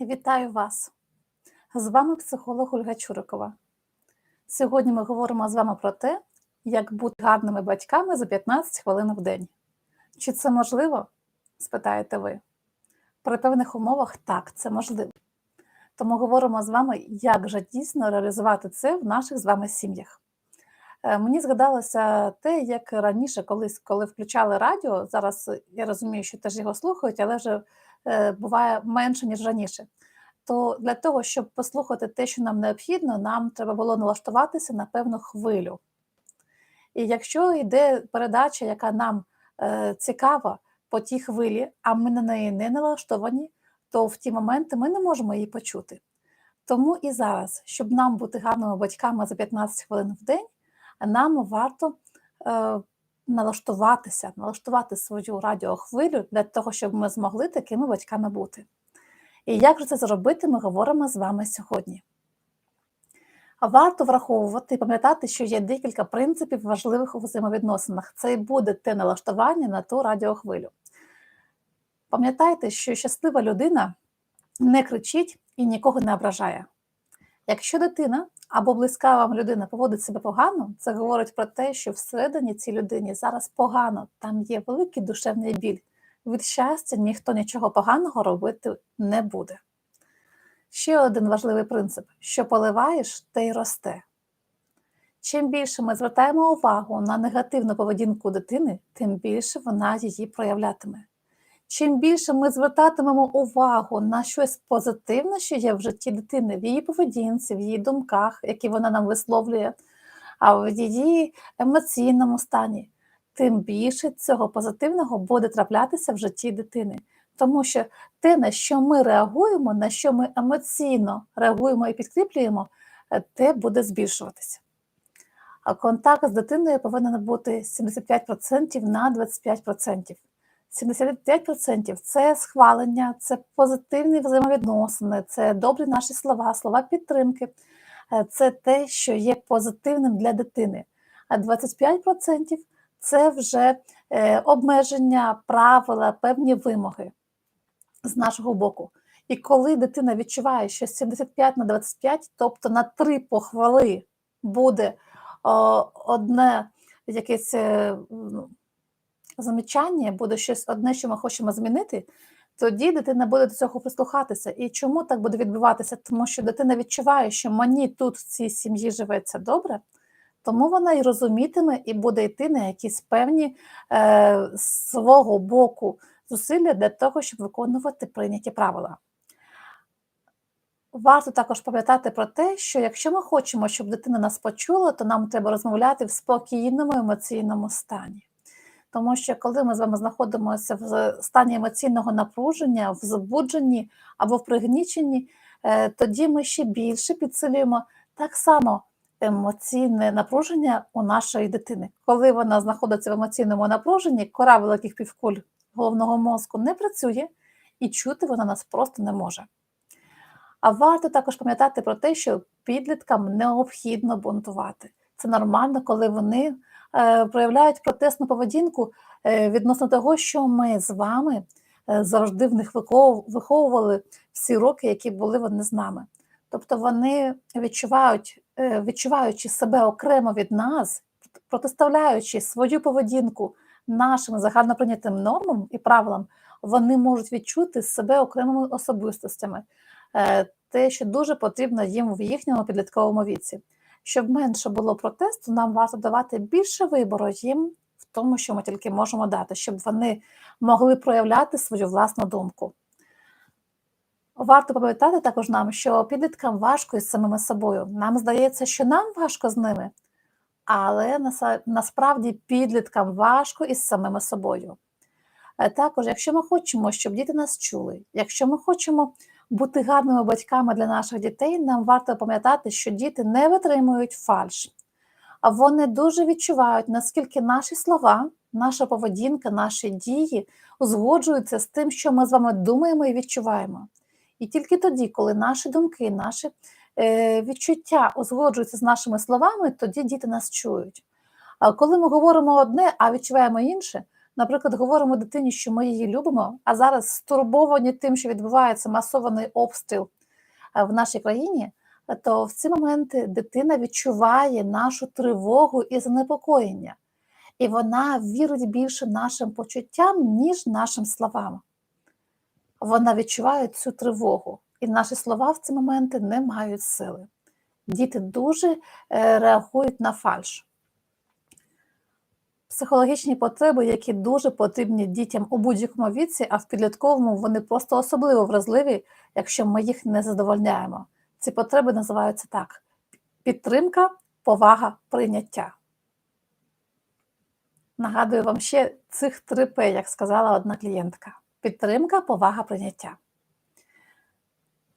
Вітаю вас! З вами психолог Ольга Чурикова. Сьогодні ми говоримо з вами про те, як бути гарними батьками за 15 хвилин в день. Чи це можливо? спитаєте ви. При певних умовах так, це можливо. Тому говоримо з вами, як же дійсно реалізувати це в наших з вами сім'ях. Е, Мені згадалося те, як раніше, колись, коли включали радіо, зараз я розумію, що теж його слухають, але вже е, буває менше, ніж раніше. То для того, щоб послухати те, що нам необхідно, нам треба було налаштуватися на певну хвилю. І якщо йде передача, яка нам е, цікава по тій хвилі, а ми на неї не налаштовані, то в ті моменти ми не можемо її почути. Тому і зараз, щоб нам бути гарними батьками за 15 хвилин в день, нам варто е, налаштуватися, налаштувати свою радіохвилю для того, щоб ми змогли такими батьками бути. І як же це зробити, ми говоримо з вами сьогодні. Варто враховувати і пам'ятати, що є декілька принципів важливих у взаємовідносинах. Це і буде те налаштування на ту радіохвилю. Пам'ятайте, що щаслива людина не кричить і нікого не ображає. Якщо дитина або близька вам людина поводить себе погано, це говорить про те, що всередині цій людині зараз погано, там є великий душевний біль. Від щастя ніхто нічого поганого робити не буде. Ще один важливий принцип: що поливаєш, те й росте. Чим більше ми звертаємо увагу на негативну поведінку дитини, тим більше вона її проявлятиме. Чим більше ми звертатимемо увагу на щось позитивне, що є в житті дитини, в її поведінці, в її думках, які вона нам висловлює, а в її емоційному стані, тим більше цього позитивного буде траплятися в житті дитини. Тому що те, на що ми реагуємо, на що ми емоційно реагуємо і підкріплюємо, те буде збільшуватися. А контакт з дитиною повинен бути 75% на 25%. 75% це схвалення, це позитивні взаємовідносини, це добрі наші слова, слова підтримки, це те, що є позитивним для дитини. А 25% це вже е, обмеження, правила, певні вимоги з нашого боку. І коли дитина відчуває, що 75 на 25, тобто на три похвали буде одне якесь е, ну, замічання, буде щось одне, що ми хочемо змінити, тоді дитина буде до цього прислухатися. І чому так буде відбуватися? Тому що дитина відчуває, що мені тут в цій сім'ї живеться добре, тому вона і розумітиме, і буде йти на якісь певні е, свого боку зусилля для того, щоб виконувати прийняті правила. Варто також пам'ятати про те, що якщо ми хочемо, щоб дитина нас почула, то нам треба розмовляти в спокійному емоційному стані. Тому що коли ми з вами знаходимося в стані емоційного напруження, в збудженні або в пригніченні, е, тоді ми ще більше підсилюємо так само емоційне напруження у нашої дитини. Коли вона знаходиться в емоційному напруженні, кора великих півкуль головного мозку не працює і чути вона нас просто не може. А варто також пам'ятати про те, що підліткам необхідно бунтувати. Це нормально, коли вони е, проявляють протестну поведінку е, відносно того, що ми з вами е, завжди в них виховували всі роки, які були вони з нами. Тобто вони відчувають, відчуваючи себе окремо від нас, протиставляючи свою поведінку нашим загальноприйнятим нормам і правилам, вони можуть відчути себе окремими особистостями. Е, те, що дуже потрібно їм в їхньому підлітковому віці. Щоб менше було протесту, нам варто давати більше вибору їм в тому, що ми тільки можемо дати, щоб вони могли проявляти свою власну думку. Варто пам'ятати також нам, що підліткам важко із самими собою. Нам здається, що нам важко з ними, але насправді підліткам важко із самими собою. Е, також, якщо ми хочемо, щоб діти нас чули, якщо ми хочемо бути гарними батьками для наших дітей, нам варто пам'ятати, що діти не витримують фальш, а вони дуже відчувають, наскільки наші слова, наша поведінка, наші дії узгоджуються з тим, що ми з вами думаємо і відчуваємо. І тільки тоді, коли наші думки, наші е, відчуття узгоджуються з нашими словами, тоді діти нас чують. А коли ми говоримо одне, а відчуваємо інше, наприклад, говоримо дитині, що ми її любимо, а зараз стурбовані тим, що відбувається масований обстріл е, в нашій країні, то в ці моменти дитина відчуває нашу тривогу і занепокоєння, і вона вірить більше нашим почуттям, ніж нашим словам. Вона відчуває цю тривогу, і наші слова в ці моменти не мають сили. Діти дуже е, реагують на фальш. Психологічні потреби, які дуже потрібні дітям у будь-якому віці, а в підлітковому вони просто особливо вразливі, якщо ми їх не задовольняємо. Ці потреби називаються так: підтримка, повага, прийняття. Нагадую вам ще цих три П, як сказала одна клієнтка: підтримка, повага, прийняття.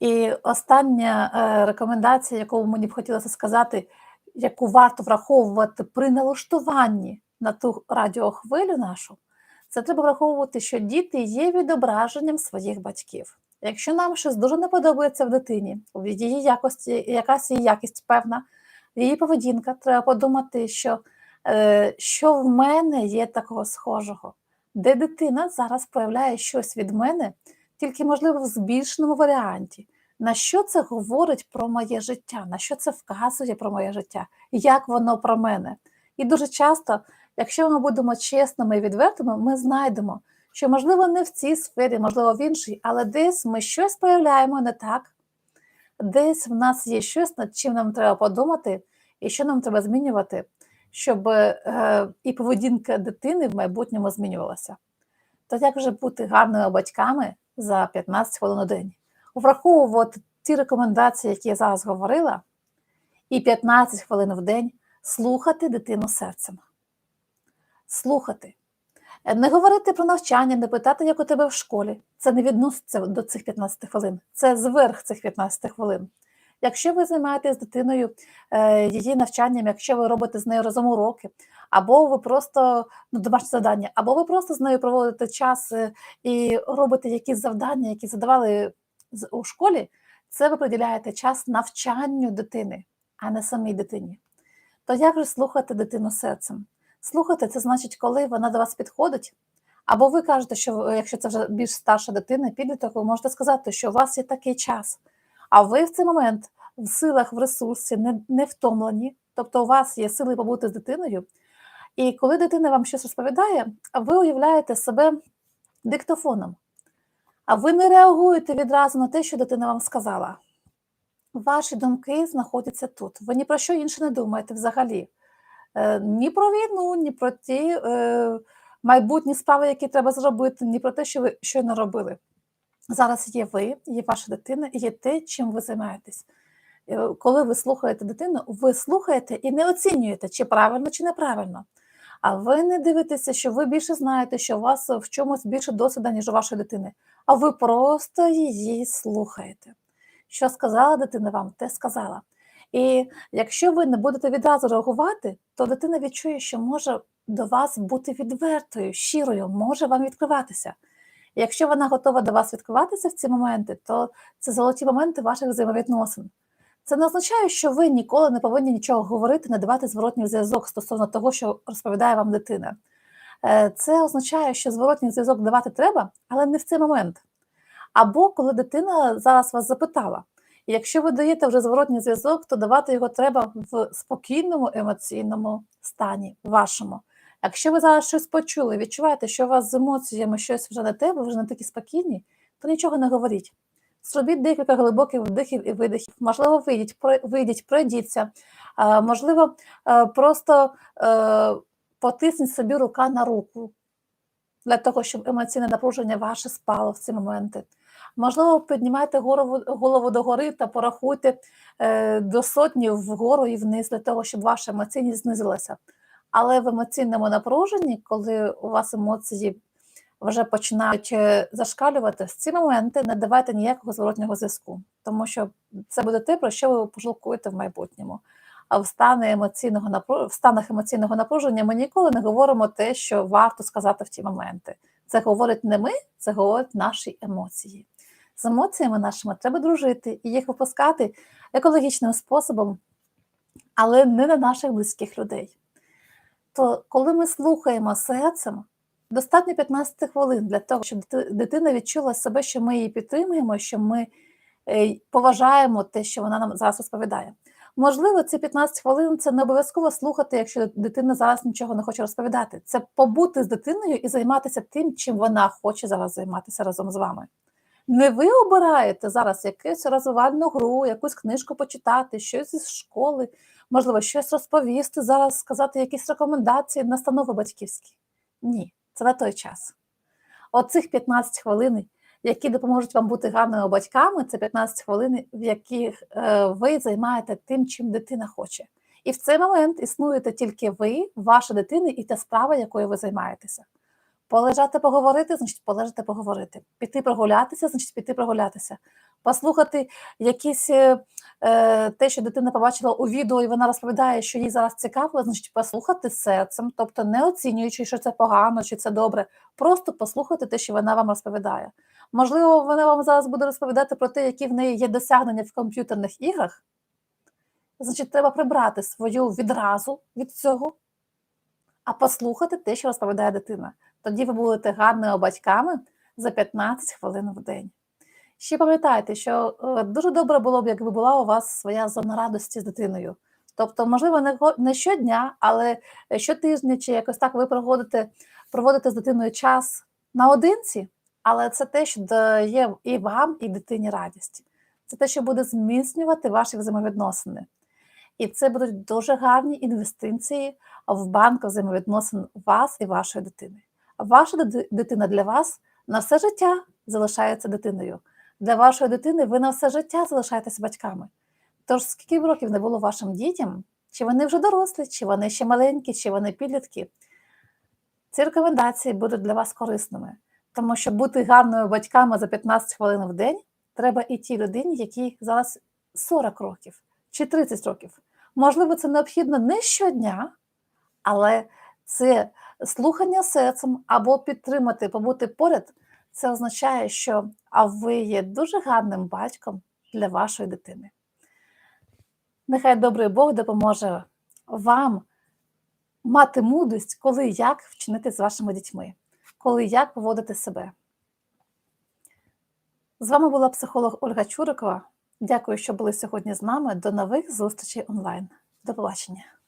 І остання е, рекомендація, яку мені б хотілося сказати, яку варто враховувати при налаштуванні на ту радіохвилю нашу, це треба враховувати, що діти є відображенням своїх батьків. Якщо нам щось дуже не подобається в дитині, в її якості, якась її якість певна, її поведінка, треба подумати, що, е, що в мене є такого схожого, де дитина зараз проявляє щось від мене, тільки, можливо, в збільшеному варіанті. На що це говорить про моє життя, на що це вказує про моє життя, як воно про мене. І дуже часто, якщо ми будемо чесними і відвертими, ми знайдемо, що, можливо, не в цій сфері, можливо, в іншій, але десь ми щось проявляємо не так, десь в нас є щось, над чим нам треба подумати, і що нам треба змінювати, щоб е, і поведінка дитини в майбутньому змінювалася. То як же бути гарними батьками за 15 хвилин у день? Враховувати ті рекомендації, які я зараз говорила, і 15 хвилин в день слухати дитину серцем. Слухати. Не говорити про навчання, не питати, як у тебе в школі. Це не відноситься до цих 15 хвилин, це зверх цих 15 хвилин. Якщо ви займаєтесь дитиною е, її навчанням, якщо ви робите з нею разом уроки, або ви просто ну, домашнє завдання, або ви просто з нею проводите час е, і робите якісь завдання, які задавали у школі, це ви приділяєте час навчанню дитини, а не самій дитині. То як же слухати дитину серцем? Слухати це значить, коли вона до вас підходить. Або ви кажете, що якщо це вже більш старша дитина, підліток, ви можете сказати, що у вас є такий час, а ви в цей момент в силах, в ресурсі, не, не втомлені, тобто у вас є сили побути з дитиною. І коли дитина вам щось розповідає, ви уявляєте себе диктофоном, а ви не реагуєте відразу на те, що дитина вам сказала. Ваші думки знаходяться тут. Ви ні про що інше не думаєте взагалі. Е, ні про війну, ні про ті е, майбутні справи, які треба зробити, ні про те, що ви щойно робили. Зараз є ви, є ваша дитина, є те, чим ви займаєтесь. Е, коли ви слухаєте дитину, ви слухаєте і не оцінюєте, чи правильно, чи неправильно. А ви не дивитеся, що ви більше знаєте, що у вас в чомусь більше досвіду, ніж у вашої дитини, а ви просто її слухаєте. Що сказала дитина вам, те сказала. І якщо ви не будете відразу реагувати, то дитина відчує, що може до вас бути відвертою, щирою, може вам відкриватися. Якщо вона готова до вас відкриватися в ці моменти, то це золоті моменти ваших взаємовідносин. Це не означає, що ви ніколи не повинні нічого говорити, не давати зворотній зв'язок стосовно того, що розповідає вам дитина. Е, це означає, що зворотній зв'язок давати треба, але не в цей момент. Або коли дитина зараз вас запитала. І якщо ви даєте вже зворотній зв'язок, то давати його треба в спокійному емоційному стані вашому. Якщо ви зараз щось почули, відчуваєте, що у вас з емоціями щось вже не те, ви вже не такі спокійні, то нічого не говоріть. Зробіть декілька глибоких вдихів і видихів. Можливо, вийдіть, вийдіть, пройдіться, можливо, е, просто е, потисніть собі рука на руку для того, щоб емоційне напруження ваше спало в ці моменти. Можливо, піднімайте голову голову догори та порахуйте е, до сотні вгору і вниз для того, щоб ваша емоційність знизилася. Але в емоційному напруженні, коли у вас емоції вже починають е, зашкалювати, в ці моменти не давайте ніякого зворотнього зв'язку, тому що це буде те, про що ви пожалкуєте в майбутньому. А в стани емоційного в станах емоційного напруження ми ніколи не говоримо те, що варто сказати в ті моменти. Це говорить не ми, це говорять наші емоції. З емоціями нашими треба дружити і їх випускати екологічним способом, але не на наших близьких людей. То коли ми слухаємо серцем, Достатньо 15 хвилин для того, щоб дитина відчула себе, що ми її підтримуємо, що ми е, поважаємо те, що вона нам зараз розповідає. Можливо, ці 15 хвилин це не обов'язково слухати, якщо дитина зараз нічого не хоче розповідати. Це побути з дитиною і займатися тим, чим вона хоче зараз займатися разом з вами. Не ви обираєте зараз якусь розвивальну гру, якусь книжку почитати, щось із школи, можливо, щось розповісти, зараз сказати якісь рекомендації, настанови батьківські. Ні, це на той час. Оцих 15 хвилин, які допоможуть вам бути гарними батьками, це 15 хвилин, в яких е, ви займаєте тим, чим дитина хоче. І в цей момент існуєте тільки ви, ваша дитина і та справа, якою ви займаєтеся. Полежати поговорити, значить полежати поговорити. Піти прогулятися, значить піти прогулятися. Послухати якісь е, е, те, що дитина побачила у відео, і вона розповідає, що їй зараз цікаво, значить послухати серцем, тобто не оцінюючи, що це погано чи це добре, просто послухати те, що вона вам розповідає. Можливо, вона вам зараз буде розповідати про те, які в неї є досягнення в комп'ютерних іграх. Значить, треба прибрати свою відразу від цього, а послухати те, що розповідає дитина. Тоді ви будете гарними батьками за 15 хвилин в день. Ще пам'ятайте, що е, дуже добре було б, якби була у вас своя зона радості з дитиною. Тобто, можливо, не, щодня, але щотижня чи якось так ви проводите, проводите з дитиною час наодинці, але це те, що дає і вам, і дитині радість. Це те, що буде зміцнювати ваші взаємовідносини. І це будуть дуже гарні інвестиції в банк взаємовідносин вас і вашої дитини. Ваша дитина для вас на все життя залишається дитиною. Для вашої дитини ви на все життя залишаєтеся батьками. Тож, скільки б років не було вашим дітям, чи вони вже дорослі, чи вони ще маленькі, чи вони підлітки, ці рекомендації будуть для вас корисними, тому що бути гарними батьками за 15 хвилин в день треба і тій людині, якій зараз 40 років чи 30 років. Можливо, це необхідно не щодня, але це слухання серцем або підтримати, побути поряд. Це означає, що а ви є дуже гарним батьком для вашої дитини. Нехай добрий Бог допоможе вам мати мудрість, коли як вчинити з вашими дітьми, коли як поводити себе. З вами була психолог Ольга Чурикова. Дякую, що були сьогодні з нами. До нових зустрічей онлайн. До побачення.